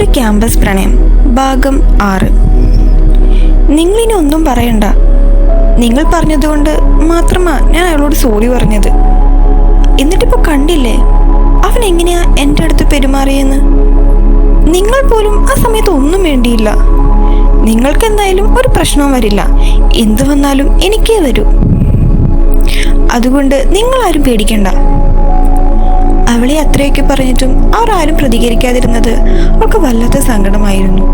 ഒരു ക്യാമ്പസ് പ്രണയം ഭാഗം ആറ്. നിങ്ങളിനി ഒന്നും പറയണ്ട. നിങ്ങൾ പറഞ്ഞതുകൊണ്ട് മാത്രമാ ഞാൻ അയാളോട് സോറി പറഞ്ഞത്. എന്നിട്ടിപ്പോൾ കണ്ടില്ലേ അവൻ എങ്ങനെയാ എന്റെ അടുത്ത് പെരുമാറിയെന്ന്? നിങ്ങൾ പോലും ആ സമയത്ത് ഒന്നും വേണ്ടിയില്ല. നിങ്ങൾക്ക് എന്തായാലും ഒരു പ്രശ്നവും വരില്ല. എന്തു വന്നാലും എനിക്കേ വരൂ. അതുകൊണ്ട് നിങ്ങൾ ആരും പേടിക്കണ്ട. അവളെ അത്രയൊക്കെ പറഞ്ഞിട്ടും അവർ ആരും പ്രതികരിക്കാതിരുന്നത് അവൾക്ക് വല്ലാത്ത സങ്കടമായിരുന്നു.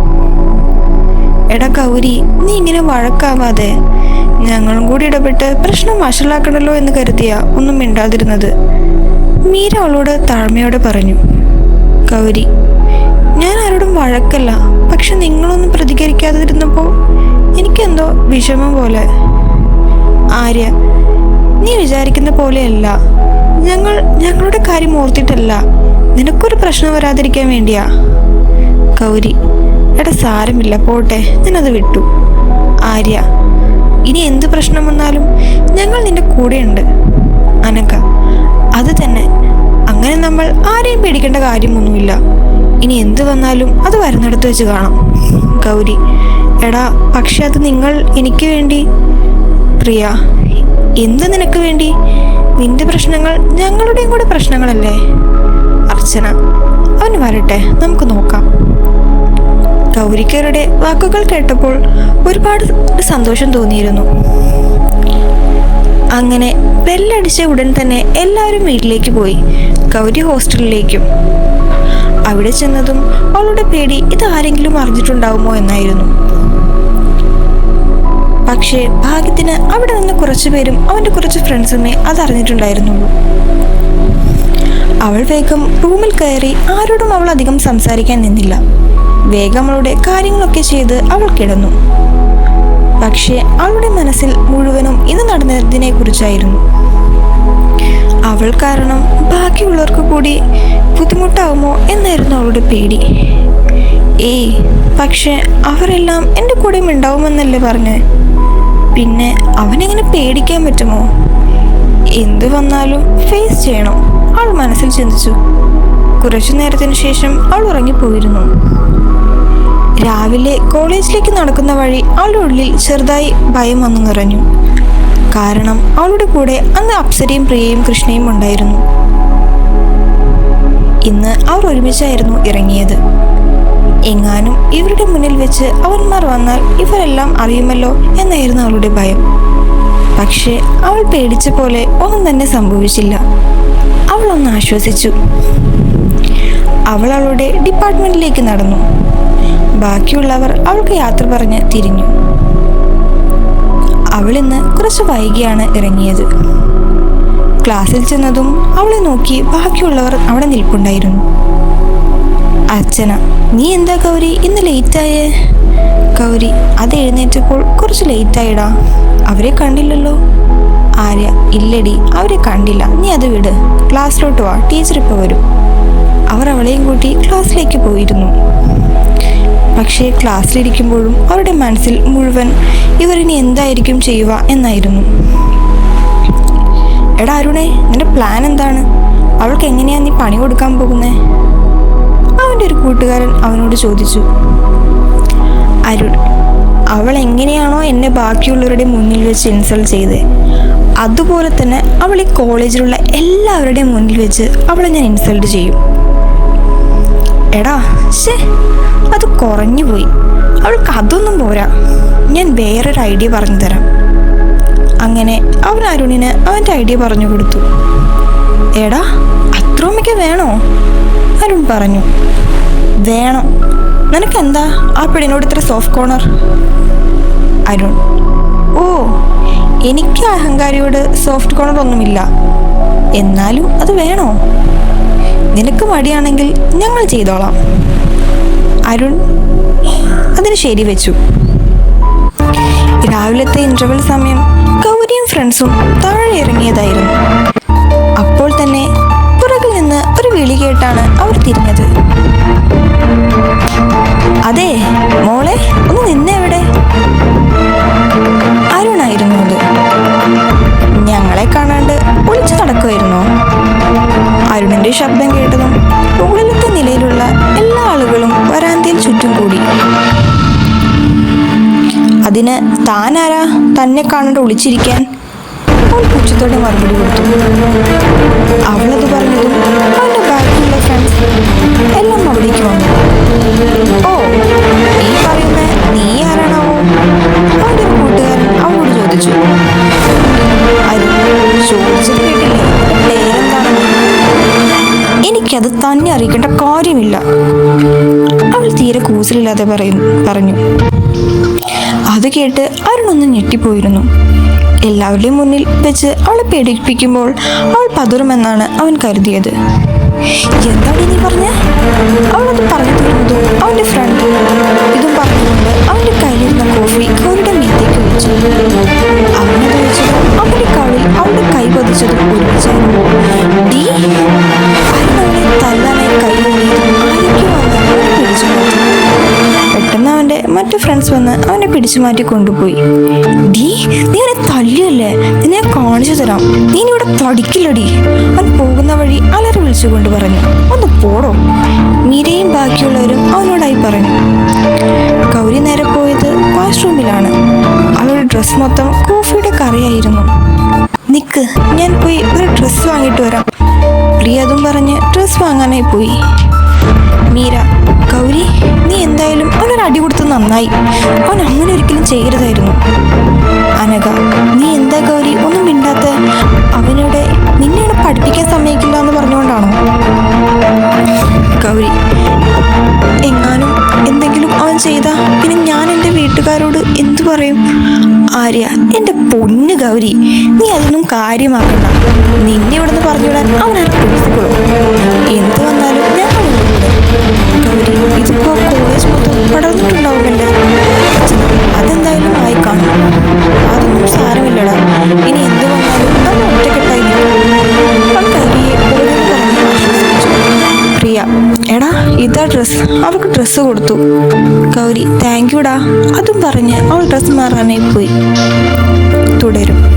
എടാ കൗരി നീ ഇങ്ങനെ വഴക്കാവാതെ ഞങ്ങളും കൂടി ഇടപെട്ട് പ്രശ്നം വഷളാക്കണല്ലോ എന്ന് കരുതിയ ഒന്നും മിണ്ടാതിരുന്നത്. മീര അവളോട് താഴ്മയോടെ പറഞ്ഞു കൗരി ഞാൻ ആരോടും വഴക്കല്ല പക്ഷെ നിങ്ങളൊന്നും പ്രതികരിക്കാതിരുന്നപ്പോൾ എനിക്കെന്തോ വിഷമം പോലെ. ആര്യ നീ വിചാരിക്കുന്ന പോലെയല്ല. ഞങ്ങൾ ഞങ്ങളുടെ കാര്യം ഓർത്തിട്ടല്ല. നിനക്കൊരു പ്രശ്നം വരാതിരിക്കാൻ വേണ്ടിയാ. ഗൗരി എടാ സാരമില്ല പോട്ടെ. ഞാനത് വിട്ടു. ആര്യ ഇനി എന്ത് പ്രശ്നം വന്നാലും ഞങ്ങൾ നിന്റെ കൂടെയുണ്ട്. അനക്ക അത് തന്നെ. അങ്ങനെ നമ്മൾ ആരെയും പേടിക്കേണ്ട കാര്യമൊന്നുമില്ല. ഇനി എന്ത് വന്നാലും അത് വരുന്നിടത്ത് വെച്ച് കാണാം. ഗൗരി എടാ പക്ഷെ അത് നിങ്ങൾ എനിക്ക് വേണ്ടി. പ്രിയ എന്ത് നിനക്ക് വേണ്ടി? നിന്റെ പ്രശ്നങ്ങൾ ഞങ്ങളുടെയും കൂടെ പ്രശ്നങ്ങളല്ലേ? അർച്ചന അവൻ വരട്ടെ നമുക്ക് നോക്കാം. ഗൗരിക്കരുടെ വാക്കുകൾ കേട്ടപ്പോൾ ഒരുപാട് സന്തോഷം തോന്നിയിരുന്നു. അങ്ങനെ ബെല്ലടിച്ച ഉടൻ തന്നെ എല്ലാവരും വീട്ടിലേക്ക് പോയി. ഗൗരി ഹോസ്റ്റലിലേക്കും. അവിടെ ചെന്നതും അവളുടെ പേടി ഇത് ആരെങ്കിലും അറിഞ്ഞിട്ടുണ്ടാവുമോ എന്നായിരുന്നു. പക്ഷേ ഭാഗ്യത്തിന് അവിടെ നിന്ന് കുറച്ചു പേരും അവന്റെ കുറച്ച് ഫ്രണ്ട്സുമേ അതറിഞ്ഞിട്ടുണ്ടായിരുന്നുള്ളൂ അവൾ വേഗം റൂമിൽ കയറി ആരോടും അവൾ അധികം സംസാരിക്കാൻ നിന്നില്ല. വേഗം അവളുടെ കാര്യങ്ങളൊക്കെ ചെയ്ത് അവൾ കിടന്നു. പക്ഷേ അവളുടെ മനസ്സിൽ മുഴുവനും ഇന്ന് നടന്നതിനെ കുറിച്ചായിരുന്നു അവൾ കാരണം ബാക്കിയുള്ളവർക്ക് കൂടി ബുദ്ധിമുട്ടാവുമോ എന്നായിരുന്നു അവളുടെ പേടി. ഏയ് പക്ഷെ അവരെല്ലാം എന്റെ കൂടെയും ഉണ്ടാവുമെന്നല്ലേ പറഞ്ഞേ പിന്നെ അവനെങ്ങനെ പേടിക്കാൻ പറ്റുമോ? എന്തു വന്നാലും ഫേസ് ചെയ്യണം. അവൾ മനസ്സിൽ ചിന്തിച്ചു. കുറച്ചു നേരത്തിന് ശേഷം അവൾ ഉറങ്ങിപ്പോയിരുന്നു. രാവിലെ കോളേജിലേക്ക് നടക്കുന്ന വഴി അവളുടെ ഉള്ളിൽ ചെറുതായി ഭയം വന്നു നിറഞ്ഞു. കാരണം അവളുടെ കൂടെ അന്ന് അപ്സരയും പ്രിയയും കൃഷ്ണയും ഉണ്ടായിരുന്നു. ഇന്ന് അവർ ഒരുമിച്ചായിരുന്നു ഇറങ്ങിയത്. എങ്ങാനും ഇവരുടെ മുന്നിൽ വെച്ച് അവന്മാർ വന്നാൽ ഇവരെല്ലാം അറിയുമല്ലോ എന്നായിരുന്നു അവളുടെ ഭയം. പക്ഷേ അവൾ പേടിച്ച പോലെ ഒന്നും തന്നെ സംഭവിച്ചില്ല. അവൾ ഒന്ന് ആശ്വസിച്ചു. അവൾ അവളുടെ ഡിപ്പാർട്ട്മെന്റിലേക്ക് നടന്നു. ബാക്കിയുള്ളവർ അവൾക്ക് യാത്ര പറഞ്ഞ് തിരിഞ്ഞു. അവൾ ഇന്ന് കുറച്ച് വൈകിയാണ് ഇറങ്ങിയത്. ക്ലാസ്സിൽ ചെന്നതും അവളെ നോക്കി ബാക്കിയുള്ളവർ അവിടെ നിൽപ്പുണ്ടായിരുന്നു. അച്ഛന നീ എന്താ കൗരി ഇന്ന് ലേറ്റായേ ഗൗരി അത് എഴുന്നേറ്റപ്പോൾ കുറച്ച് ലേറ്റായിടാ അവരെ കണ്ടില്ലല്ലോ. ആര്യ ഇല്ലടി അവരെ കണ്ടില്ല. നീ അത് വിട്. ക്ലാസ്സിലോട്ട് വാ ടീച്ചർ ഇപ്പോൾ വരും. അവർ അവളെയും കൂട്ടി ക്ലാസ്സിലേക്ക് പോയിരുന്നു. പക്ഷേ ക്ലാസ്സിലിരിക്കുമ്പോഴും അവരുടെ മനസ്സിൽ മുഴുവൻ ഇവരിനി എന്തായിരിക്കും ചെയ്യുക എന്നായിരുന്നു. എടാ അരുണേ നിന്റെ പ്ലാൻ എന്താണ്? അവൾക്ക് എങ്ങനെയാ നീ പണി കൊടുക്കാൻ പോകുന്നേ? അവന്റെ ഒരു കൂട്ടുകാരൻ അവനോട് ചോദിച്ചു അരുൺ അവൾ എങ്ങനെയാണോ എന്നെ ബാക്കിയുള്ളവരുടെ മുന്നിൽ വെച്ച് ഇൻസൾട്ട് ചെയ്തത് അതുപോലെ തന്നെ അവൾ ഈ കോളേജിലുള്ള എല്ലാവരുടെയും മുന്നിൽ വെച്ച് അവളെ ഞാൻ ഇൻസൾട്ട് ചെയ്യും. എടാ ശേ അത് കുറഞ്ഞു പോയി. അവൾക്ക് അതൊന്നും പോരാ. ഞാൻ വേറൊരു ഐഡിയ പറഞ്ഞു തരാം. അങ്ങനെ അവൻ അരുണിന് അവന്റെ ഐഡിയ പറഞ്ഞു കൊടുത്തു. എടാ അത്രയുമൊക്കെ വേണോ? അരുൺ പറഞ്ഞു. വേണം. നിനക്കെന്താ ആ പെണ്ണിനോട് ഇത്ര സോഫ്റ്റ് കോർണർ അരുൺ. ഓ എനിക്ക് അഹങ്കാരിയോട് സോഫ്റ്റ് കോർണർ ഒന്നുമില്ല. എന്നാലും അത് വേണോ? നിനക്ക് മടിയാണെങ്കിൽ ഞങ്ങൾ ചെയ്തോളാം. അരുൺ അതിന് ശരി വെച്ചു. രാവിലത്തെ ഇന്റർവൽ സമയം ഗൗരിയും ഫ്രണ്ട്സും താഴെ ഇറങ്ങിയതായിരുന്നു. ശബ്ദം കേട്ടതും മുകളിലത്തെ നിലയിലുള്ള എല്ലാ ആളുകളും വരാന്തയിൽ ചുറ്റും കൂടി. അതിന് താനാരാ തന്നെ കാണണ്ട ഒളിച്ചിരിക്കാൻ? അവൾ പൂച്ചത്തോടെ മറുപടി കൊടുത്തു. അവളത് പറഞ്ഞതും അവന്റെ ബാക്കിയുള്ള ഫ്രണ്ട്സ് എല്ലാം അവിടേക്ക് വന്നു. ഓ നീ പറയുന്ന നീ ആരാണാവോ? അവന്റെ എനിക്കത് തന്നെ അറിയിക്കേണ്ട കാര്യമില്ല. അവൾ തീരെ കൂസലില്ലാതെ പറയുന്നു പറഞ്ഞു. അത് കേട്ട് അരുണൊന്ന് ഞെട്ടിപ്പോയിരുന്നു. എല്ലാവരുടെയും മുന്നിൽ വെച്ച് അവളെ പേടിപ്പിക്കുമ്പോൾ അവൾ പതറുമെന്നാണ് അവൻ കരുതിയത്. എന്താണ് നീ പറഞ്ഞ? അവളത് പറഞ്ഞു തീർന്നതും അവന്റെ ഫ്രണ്ട് ഇതും പറഞ്ഞുകൊണ്ട് അവന്റെ പെട്ടെന്ന് മറ്റു ഫ്രണ്ട്സ് വന്ന് അവനെ പിടിച്ചു മാറ്റി കൊണ്ടുപോയി. ഡീ നീ അവനെ തല്ലിയല്ലേ? നിന്നെ കാണിച്ചു തരാം. നീ ഇവിടെ തടിക്കില്ലടി അവൻ പോകുന്ന വഴി അലറി വിളിച്ചുകൊണ്ട് പറഞ്ഞു. ഒന്ന് പോടോ. മീരയും ബാക്കിയുള്ളവരും അവനോടായി പറഞ്ഞു. കൗരി നേരെ പോയത് വാഷ്റൂമിലാണ്. അവളുടെ ഡ്രസ്സ് മൊത്തം കോഫിയുടെ കറിയായിരുന്നു. നിക്ക് ഞാൻ പോയി ഒരു ഡ്രസ്സ് വാങ്ങിയിട്ട് വരാം. പ്രിയ അതും പറഞ്ഞ് ഡ്രസ്സ് വാങ്ങാനായി പോയി. മീര കൗരി നീ എന്തായാലും അടി കൊടുത്ത് നന്നായി. അവൻ അങ്ങനെ ഒരിക്കലും ചെയ്യരുതായിരുന്നു. അനഘ നീ എന്താ ഗൗരി? ഒന്നും മിണ്ടാത്ത അവനോട് നിന്നെയാണ് ഇവിടെ പഠിപ്പിക്കാൻ സമ്മതിക്കില്ല എന്ന് പറഞ്ഞുകൊണ്ടാണോ? ഗൗരി എങ്ങാനും എന്തെങ്കിലും അവൻ ചെയ്താ പിന്നെ ഞാൻ എന്റെ വീട്ടുകാരോട് എന്തു പറയും? ആര്യ എന്റെ പൊന്ന് ഗൗരി നീ അതൊന്നും കാര്യമാക്കണ്ട. നിന്നെ ഇവിടുന്ന് പറഞ്ഞുവിടാൻ അവൻ ആ പ്രിൻസിപ്പളോ എന്ത് വന്നാലും എടാ ഇതാ ഡ്രസ് അവൾക്ക് ഡ്രസ്സ് കൊടുത്തു. ഗൗരി താങ്ക് യുടാ അതും പറഞ്ഞ് അവൾ ഡ്രസ്സ് മാറാനായി പോയി. തുടരും.